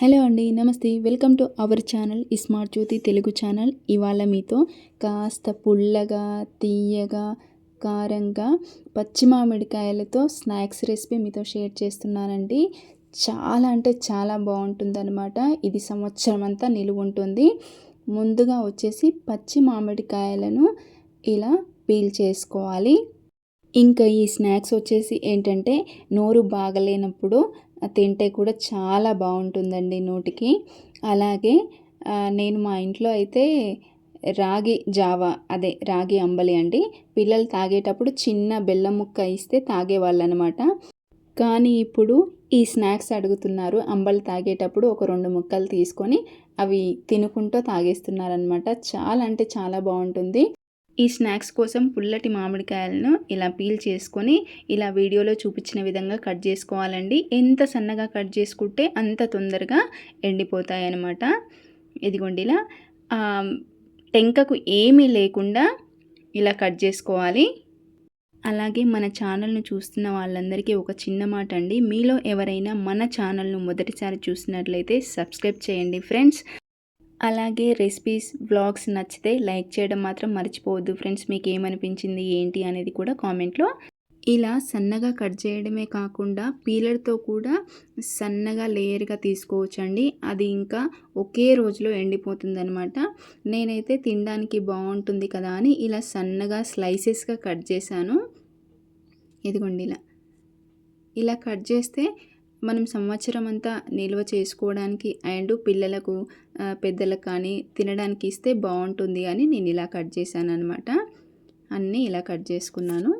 Hello అండి నమస్తే. Welcome to our channel smart Jyothi Telugu channel. ఇవాళ మీతో కాస్త పుల్లగా తీయగా కారంగా పచ్చి మామిడికాయలతో స్నాక్స్ రెసిపీ మీతో షేర్ చేస్తున్నానండి. చాలా అంటే చాలా బాగుంటుందన్నమాట. ఇది సంవత్సరం అంతా నిలువ ఉంటుంది. ముందుగా వచ్చేసి పచ్చి మామిడికాయలను ఇలా పీల్ చేసుకోవాలి. ఇంకా ఈ స్నాక్స్ వచ్చేసి ఏంటంటే నోరు బాగలేనప్పుడు తింటే కూడా చాలా బాగుంటుందండి నోటికి. అలాగే నేను మా ఇంట్లో అయితే రాగి జావా అదే రాగి అంబలి అండి. పిల్లలు తాగేటప్పుడు చిన్న బెల్లం ముక్క ఇస్తే తాగేవాళ్ళు అనమాట కానీ ఇప్పుడు ఈ స్నాక్స్ అడుగుతున్నారు. అంబలి తాగేటప్పుడు ఒక రెండు ముక్కలు తీసుకొని అవి తినుకుంటూ తాగేస్తున్నారనమాట. చాలా అంటే చాలా బాగుంటుంది. ఈ స్నాక్స్ కోసం పుల్లటి మామిడికాయలను ఇలా పీల్ చేసుకొని ఇలా వీడియోలో చూపించిన విధంగా కట్ చేసుకోవాలండి. ఎంత సన్నగా కట్ చేసుకుంటే అంత తొందరగా ఎండిపోతాయి అన్నమాట ఇదిగోండి ఇలా టెంకకు ఏమీ లేకుండా ఇలా కట్ చేసుకోవాలి. అలాగే మన ఛానల్ను చూస్తున్న వాళ్ళందరికీ ఒక చిన్న మాట అండి మీలో ఎవరైనా మన ఛానల్ను మొదటిసారి చూసినట్లయితే సబ్స్క్రైబ్ చేయండి ఫ్రెండ్స్. అలాగే రెసిపీస్ బ్లాగ్స్ నచ్చితే లైక్ చేయడం మాత్రం మర్చిపోవద్దు. ఫ్రెండ్స్ మీకు ఏమనిపించింది ఏంటి? అనేది కూడా కామెంట్లో ఇలా సన్నగా కట్ చేయడమే కాకుండా పీలర్తో కూడా సన్నగా లేయర్గా తీసుకోవచ్చండి. అది ఇంకా ఒకే రోజులో ఎండిపోతుందనమాట నేనైతే తినడానికి బాగుంటుంది కదా అని ఇలా సన్నగా స్లైసెస్గా కట్ చేశాను. ఇదిగోండి ఇలా. ఇలా కట్ చేస్తే మనం సంవత్సరం అంతా నిల్వ చేసుకోవడానికి అండ్ పిల్లలకు పెద్దలకు కానీ తినడానికి ఇస్తే బాగుంటుంది అని నేను ఇలా కట్ చేశాను అనమాట అన్నీ ఇలా కట్ చేసుకున్నాను.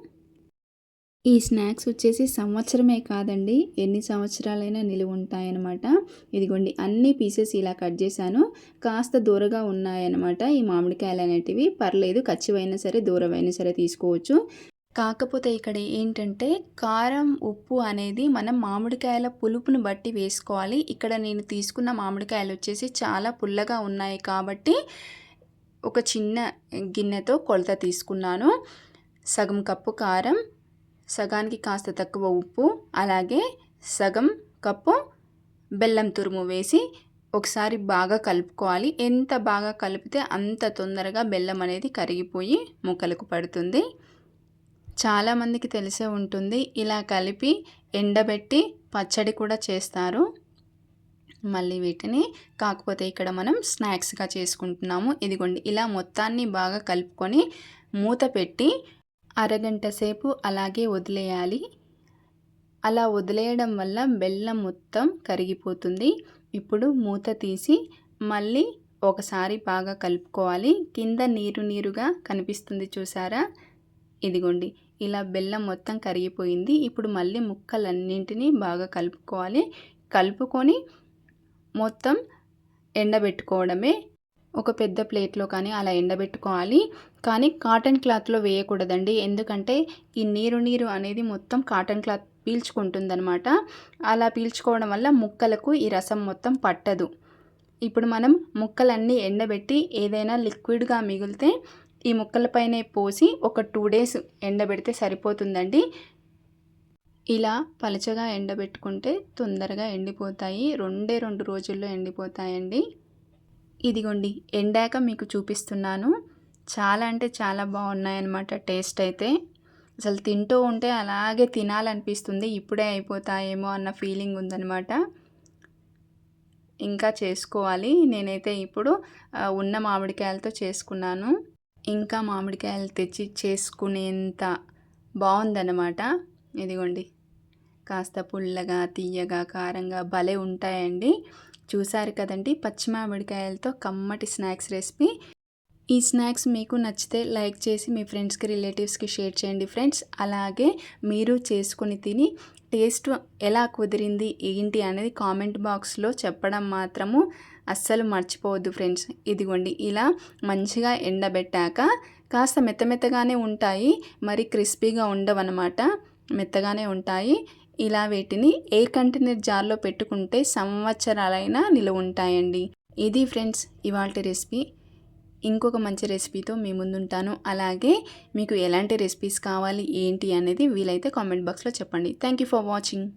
ఈ స్నాక్స్ వచ్చేసి సంవత్సరమే కాదండి ఎన్ని సంవత్సరాలైనా నిలువ ఉంటాయన్నమాట. ఇదిగోండి అన్ని పీసెస్ ఇలా కట్ చేశాను. కాస్త దూరగా ఉన్నాయన్నమాట ఈ మామిడికాయలు అనేటివి. పర్లేదు కచ్చివైనా సరే దూరమైనా సరే తీసుకోవచ్చు. కాకపోతే ఇక్కడ ఏంటంటే కారం ఉప్పు అనేది మనం మామిడికాయల పులుపుని బట్టి వేసుకోవాలి. ఇక్కడ నేను తీసుకున్న మామిడికాయలు వచ్చేసి చాలా పుల్లగా ఉన్నాయి కాబట్టి ఒక చిన్న గిన్నెతో కొలత తీసుకున్నాను. సగం కప్పు కారం సగానికి కాస్త తక్కువ ఉప్పు అలాగే సగం కప్పు బెల్లం తురుము వేసి ఒకసారి బాగా కలుపుకోవాలి. ఎంత బాగా కలిపితే అంత తొందరగా బెల్లం అనేది కరిగిపోయి ముక్కలకు పడుతుంది. చాలామందికి తెలిసే ఉంటుంది. ఇలా కలిపి ఎండబెట్టి పచ్చడి కూడా చేస్తారు. మళ్ళీ వీటిని కాకపోతే ఇక్కడ మనం స్నాక్స్గా చేసుకుంటున్నాము. ఇదిగోండి ఇలా మొత్తాన్ని బాగా కలుపుకొని మూత పెట్టి అరగంట సేపు అలాగే వదిలేయాలి. అలా వదిలేయడం వల్ల బెల్లం మొత్తం కరిగిపోతుంది. ఇప్పుడు మూత తీసి మళ్ళీ ఒకసారి బాగా కలుపుకోవాలి. కింద నీరు నీరుగా కనిపిస్తుంది చూసారా? ఇదిగోండి ఇలా బెల్లం మొత్తం కరిగిపోయింది. ఇప్పుడు మళ్ళీ ముక్కలన్నింటినీ బాగా కలుపుకోవాలి. కలుపుకొని మొత్తం ఎండబెట్టుకోవడమే. ఒక పెద్ద ప్లేట్లో కానీ అలా ఎండబెట్టుకోవాలి. కానీ కాటన్ క్లాత్లో వేయకూడదండి. ఎందుకంటే ఈ నీరు నీరు అనేది మొత్తం కాటన్ క్లాత్ పీల్చుకుంటుందనమాట అలా పీల్చుకోవడం వల్ల ముక్కలకు ఈ రసం మొత్తం పట్టదు. ఇప్పుడు మనం ముక్కలన్నీ ఎండబెట్టి ఏదైనా లిక్విడ్గా మిగిలితే ఈ ముక్కలపైనే పోసి ఒక టూ డేస్ ఎండబెడితే సరిపోతుందండి. ఇలా పలచగా ఎండబెట్టుకుంటే తొందరగా ఎండిపోతాయి. రెండే రెండు రోజుల్లో ఎండిపోతాయండి. ఇదిగోండి ఎండాక మీకు చూపిస్తున్నాను. చాలా అంటే చాలా బాగున్నాయన్నమాట టేస్ట్ అయితే. అసలు తింటూ ఉంటే అలాగే తినాలనిపిస్తుంది ఇప్పుడే అయిపోతాయేమో అన్న ఫీలింగ్ ఉందన్నమాట. ఇంకా చేసుకోవాలి. నేనైతే ఇప్పుడు ఉన్న మామిడికాయలతో చేసుకున్నాను. ఇంకా మామిడికాయలు తెచ్చి చేసుకునేంత బాగుందన్నమాట. ఇదిగోండి. కాస్త పుల్లగా తీయగా కారంగా భలే ఉంటాయండి. చూసారు కదండి పచ్చి మామిడికాయలతో కమ్మటి స్నాక్స్ రెసిపీ. ఈ స్నాక్స్ మీకు నచ్చితే లైక్ చేసి మీ ఫ్రెండ్స్కి రిలేటివ్స్కి షేర్ చేయండి ఫ్రెండ్స్. అలాగే మీరు చేసుకుని తిని టేస్ట్ ఎలా కుదిరింది ఏంటి అనేది కామెంట్ బాక్స్లో చెప్పడం మాత్రము. అస్సలు మర్చిపోవద్దు ఫ్రెండ్స్. ఇదిగోండి ఇలా మంచిగా ఎండబెట్టాక కాస్త మెత్త మెత్తగానే ఉంటాయి మరి క్రిస్పీగా ఉండవన్నమాట. మెత్తగానే ఉంటాయి. ఇలా వీటిని ఏ కంటైనర్ జార్లో పెట్టుకుంటే సంవత్సరాలైనా నిలువ ఉంటాయండి. ఇది ఫ్రెండ్స్ ఇవాళ రెసిపీ. ఇంకొక మంచి రెసిపీతో మీ ముందుంటాను. అలాగే మీకు ఎలాంటి రెసిపీస్ కావాలి ఏంటి అనేది వీలైతే కామెంట్ బాక్స్లో చెప్పండి. Thank you for watching.